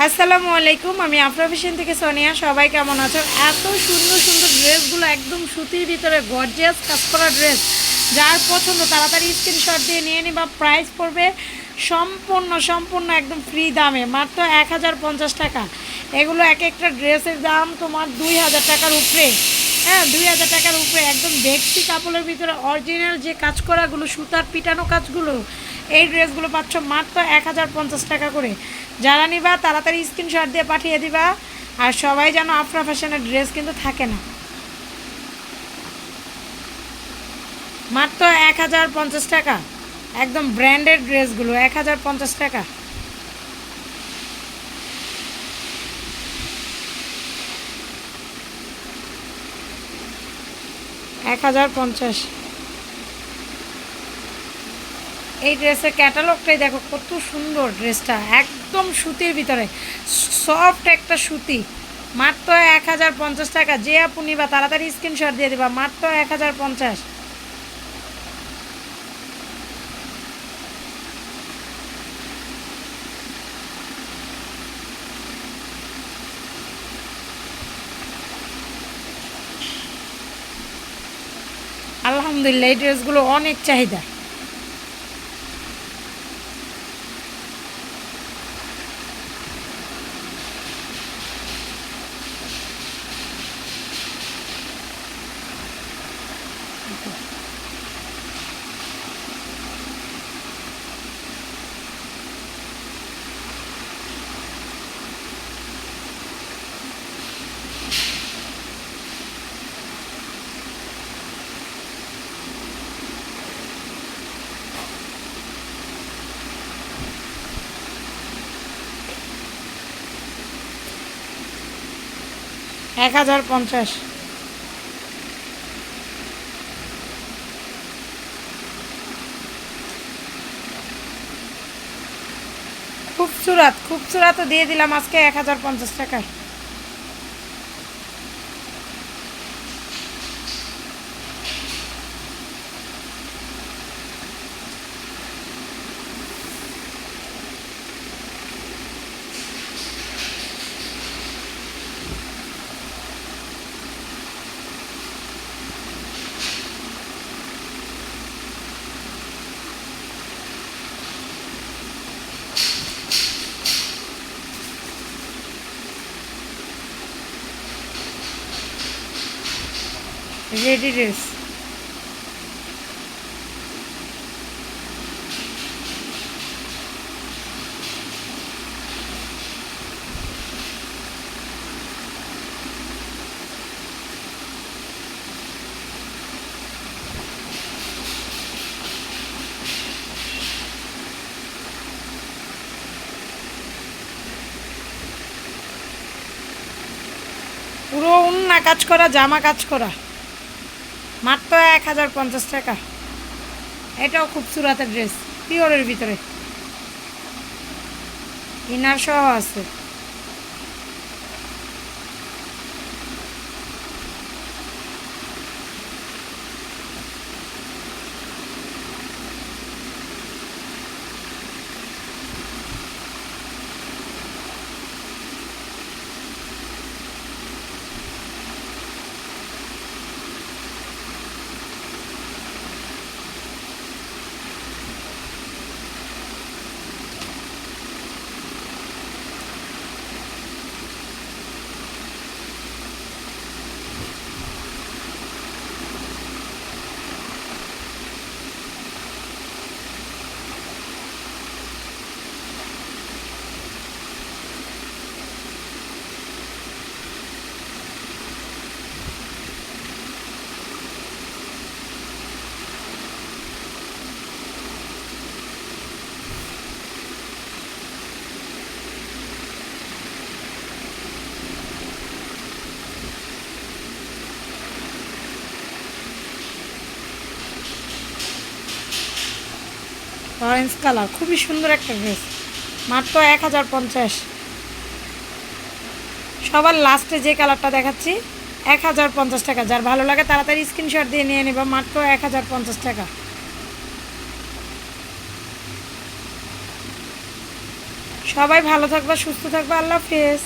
আসসালামু আলাইকুম, আমি আফরা থেকে সোনিয়া। সবাই কেমন আছো? এত সুন্দর সুন্দর ড্রেসগুলো একদম সুতির ভিতরে গর্জিয়াস কাজ করা ড্রেস যার পছন্দ, তাড়াতাড়ি স্ক্রিনশট দিয়ে নিয়ে নিবা। প্রাইস পড়বে সম্পূর্ণ সম্পূর্ণ একদম ফ্রি দামে। মাত্র এক হাজার পঞ্চাশ টাকা। এগুলো এক একটা ড্রেসের দাম তোমার দুই হাজার টাকার উপরে। হ্যাঁ দুই হাজার টাকার উপরে। একদম দেখছি কাপড়ের ভিতরে অরিজিনাল যে কাজ করাগুলো সুতার পিটানো কাজগুলো এই ড্রেসগুলো পাচ্ছ মাত্র এক হাজার পঞ্চাশ টাকা করে। যারা নিবা, তাড়াতাড়ি স্ক্রিনশট দিয়ে পাঠিয়ে দিবা। আর সবাই যেন আফরা ফ্যাশনের ড্রেস কিন্তু থাকে না। মাত্র এক হাজার পঞ্চাশ টাকা। একদম ব্র্যান্ডেড ড্রেসগুলো, এক হাজার পঞ্চাশ টাকা। এক হাজার পঞ্চাশ। এই ড্রেসের ক্যাটালগটাই দেখো, কত সুন্দর ড্রেসটা, একদম সুতির ভিতরে। সফট একটা সুতি। মাত্র এক হাজার পঞ্চাশ টাকা। যে আপু নিবা তাড়াতাড়ি স্ক্রিনশট দিয়ে দিবা, মাত্র এক হাজার পঞ্চাশ। আলহামদুলিল্লাহ, এই ড্রেসগুলো অনেক চাহিদা। এক হাজার পঞ্চাশ। খুবসুরাত খুবসুরাতও দিয়ে দিলাম আজকে এক হাজার পঞ্চাশ টাকায় রেডি ড্রেস। পুরো উন্না কাজ করা জামা কাজ করা। মাত্র এক হাজার পঞ্চাশ টাকা। এটাও খুব সুরাতের ড্রেস পিওরের ভিতরে। ইনার সহ আছে। অরেঞ্জ কালার খুবই সুন্দর একটা ড্রেস মাত্র এক হাজার পঞ্চাশ। সবার লাস্টে যে কালারটা দেখাচ্ছি, এক হাজার পঞ্চাশ টাকা। যার ভালো লাগে তাড়াতাড়ি স্ক্রিনশট দিয়ে নিয়ে নেবা, মাত্র এক হাজার পঞ্চাশ টাকা। সবাই ভালো থাকবা, সুস্থ থাকবা, আল্লাহ হাফেজ।